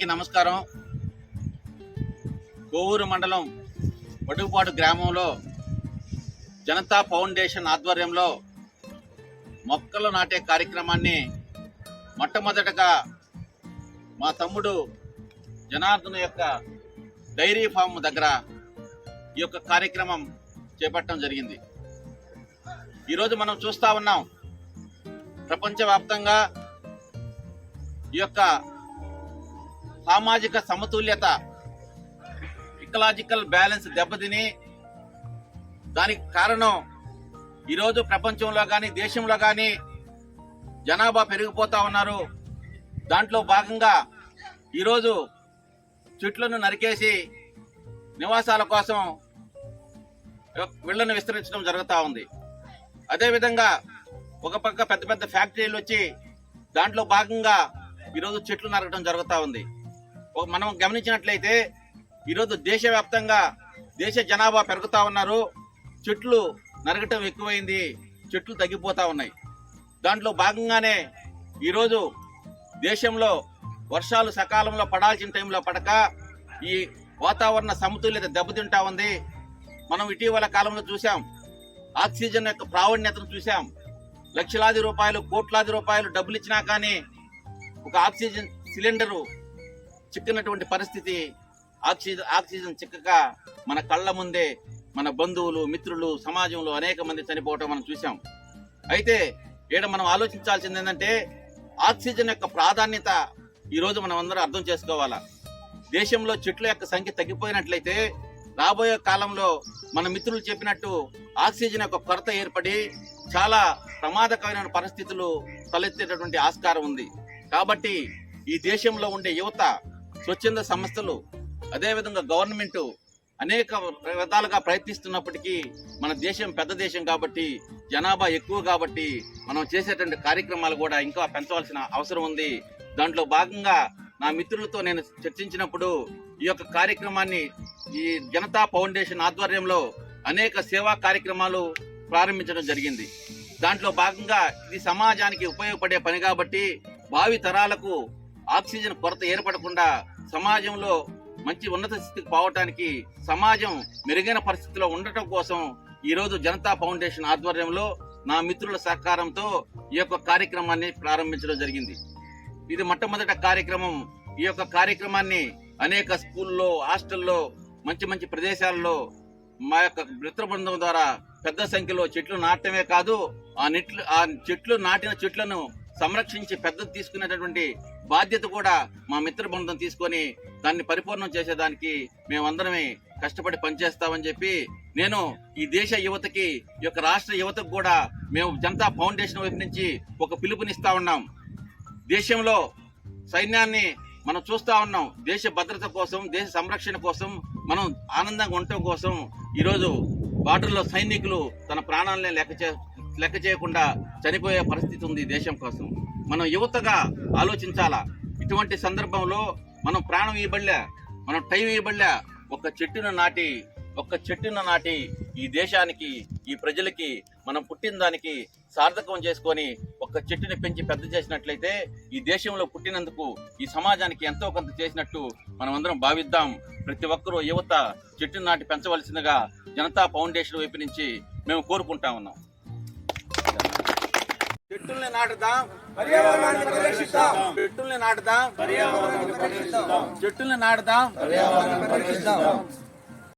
అందరికీ నమస్కారం. కోవూరు మండలం వడుగుపాడు గ్రామంలో జనతా ఫౌండేషన్ ఆధ్వర్యంలో మొక్కలు నాటే కార్యక్రమాన్ని మొట్టమొదటగా మా తమ్ముడు జనార్దన్ యొక్క డైరీ ఫామ్ దగ్గర ఈ యొక్క కార్యక్రమం చేపట్టడం జరిగింది. ఈరోజు మనం చూస్తా ఉన్నాం. ప్రపంచవ్యాప్తంగా ఈ యొక్క సామాజిక సమతుల్యత ఇకలాజికల్ బ్యాలెన్స్ దెబ్బతిని దానికి కారణం ఈరోజు ప్రపంచంలో కానీ దేశంలో కానీ జనాభా పెరిగిపోతా ఉన్నారు. దాంట్లో భాగంగా ఈరోజు చెట్లను నరికేసి నివాసాల కోసం వీళ్ళను విస్తరించడం జరుగుతూ ఉంది. అదేవిధంగా ఒక పక్క పెద్ద పెద్ద ఫ్యాక్టరీలు వచ్చి దాంట్లో భాగంగా ఈరోజు చెట్లు నరకడం జరుగుతూ ఉంది. మనం గమనించినట్లయితే ఈరోజు దేశవ్యాప్తంగా దేశ జనాభా పెరుగుతూ ఉన్నారు. చెట్లు నరకటం ఎక్కువైంది. చెట్లు తగ్గిపోతూ ఉన్నాయి. దాంట్లో భాగంగానే ఈరోజు దేశంలో వర్షాలు సకాలంలో పడాల్సిన టైంలో పడక ఈ వాతావరణ సమతుల్యత దెబ్బతింటా ఉంది. మనం ఇటీవల కాలంలో చూసాం ఆక్సిజన్ యొక్క ప్రావీణ్యతను చూసాం లక్షలాది రూపాయలు కోట్లాది రూపాయలు డబ్బులు ఇచ్చినా కానీ ఒక ఆక్సిజన్ సిలిండరు చిక్కినటువంటి పరిస్థితి ఆక్సిజన్ ఆక్సిజన్ చిక్కక మన కళ్ళ ముందే మన బంధువులు మిత్రులు సమాజంలో అనేక మంది చనిపోవటం మనం చూసాం అయితే ఈడ మనం ఆలోచించాల్సింది ఏంటంటే ఆక్సిజన్ యొక్క ప్రాధాన్యత ఈరోజు మనం అందరం అర్థం చేసుకోవాలా. దేశంలో చెట్ల యొక్క సంఖ్య తగ్గిపోయినట్లయితే రాబోయే కాలంలో మన మిత్రులు చెప్పినట్టు ఆక్సిజన్ యొక్క కొరత ఏర్పడి చాలా ప్రమాదకరమైన పరిస్థితులు తలెత్తేటటువంటి ఆస్కారం ఉంది. కాబట్టి ఈ దేశంలో ఉండే యువత స్వచ్ఛంద సంస్థలు అదేవిధంగా గవర్నమెంట్ అనేక విధాలుగా ప్రయత్నిస్తున్నప్పటికీ మన దేశం పెద్ద దేశం కాబట్టి జనాభా ఎక్కువ కాబట్టి మనం చేసేటువంటి కార్యక్రమాలు కూడా ఇంకా పెంచవలసిన అవసరం ఉంది. దాంట్లో భాగంగా నా మిత్రులతో నేను చర్చించినప్పుడు ఈ యొక్క కార్యక్రమాన్ని ఈ జనతా ఫౌండేషన్ ఆధ్వర్యంలో అనేక సేవా కార్యక్రమాలు ప్రారంభించడం జరిగింది. దాంట్లో భాగంగా ఇది సమాజానికి ఉపయోగపడే పని కాబట్టి భావి తరాలకు ఆక్సిజన్ కొరత ఏర్పడకుండా సమాజంలో మంచి ఉన్నత స్థితికి పోవటానికి సమాజం మెరుగైన పరిస్థితిలో ఉండటం కోసం ఈరోజు జనతా ఫౌండేషన్ ఆధ్వర్యంలో నా మిత్రుల సహకారంతో ఈ యొక్క కార్యక్రమాన్ని ప్రారంభించడం జరిగింది. ఇది మొట్టమొదట కార్యక్రమం. ఈ యొక్క కార్యక్రమాన్ని అనేక స్కూల్లో హాస్టల్లో మంచి మంచి ప్రదేశాల్లో మా యొక్క మిత్ర బృందం ద్వారా పెద్ద సంఖ్యలో చెట్లు నాటమే కాదు ఆ నెట్లు ఆ చెట్లు నాటిన చెట్లను సంరక్షించి పెద్దది తీసుకునేటటువంటి బాధ్యత కూడా మా మిత్ర బృందం తీసుకొని దాన్ని పరిపూర్ణం చేసేదానికి మేమందరమే కష్టపడి పనిచేస్తామని చెప్పి నేను ఈ దేశ యువతకి ఈ యొక్క రాష్ట్ర యువతకు కూడా మేము జనతా ఫౌండేషన్ వైపు నుంచి ఒక పిలుపునిస్తా ఉన్నాం. దేశంలో సైన్యాన్ని మనం చూస్తా ఉన్నాం. దేశ భద్రత కోసం దేశ సంరక్షణ కోసం మనం ఆనందంగా ఉండటం కోసం ఈరోజు బార్డర్లో సైనికులు తన ప్రాణాలనే లెక్క చే లెక్క చేయకుండా చనిపోయే పరిస్థితి ఉంది దేశం కోసం. మనం యువతగా ఆలోచించాలా? ఇటువంటి సందర్భంలో మనం ప్రాణం ఇవ్వబడలే మనం టైం ఇవ్వబడలే ఒక చెట్టును నాటి ఒక్క చెట్టును నాటి ఈ దేశానికి ఈ ప్రజలకి మనం పుట్టిన దానికి సార్థకం చేసుకొని ఒక చెట్టుని పెంచి పెద్ద చేసినట్లయితే ఈ దేశంలో పుట్టినందుకు ఈ సమాజానికి ఎంతో కొంత చేసినట్టు మనం అందరం భావిద్దాం. ప్రతి ఒక్కరూ యువత చెట్టును నాటి పెంచవలసిందిగా జనతా ఫౌండేషన్ వైపు నుంచి మేము కోరుకుంటా ఉన్నాం. చెట్టుల్ని నాటుదాం పర్యావరణాన్ని పరిరక్షిద్దాం. చెట్టుల్ని నాటుదాం. పర్యావరణాన్ని పరిరక్షిద్దాం. చెట్టుల్ని నాటుదాం. పర్యావరణాన్ని పరిరక్షిద్దాం.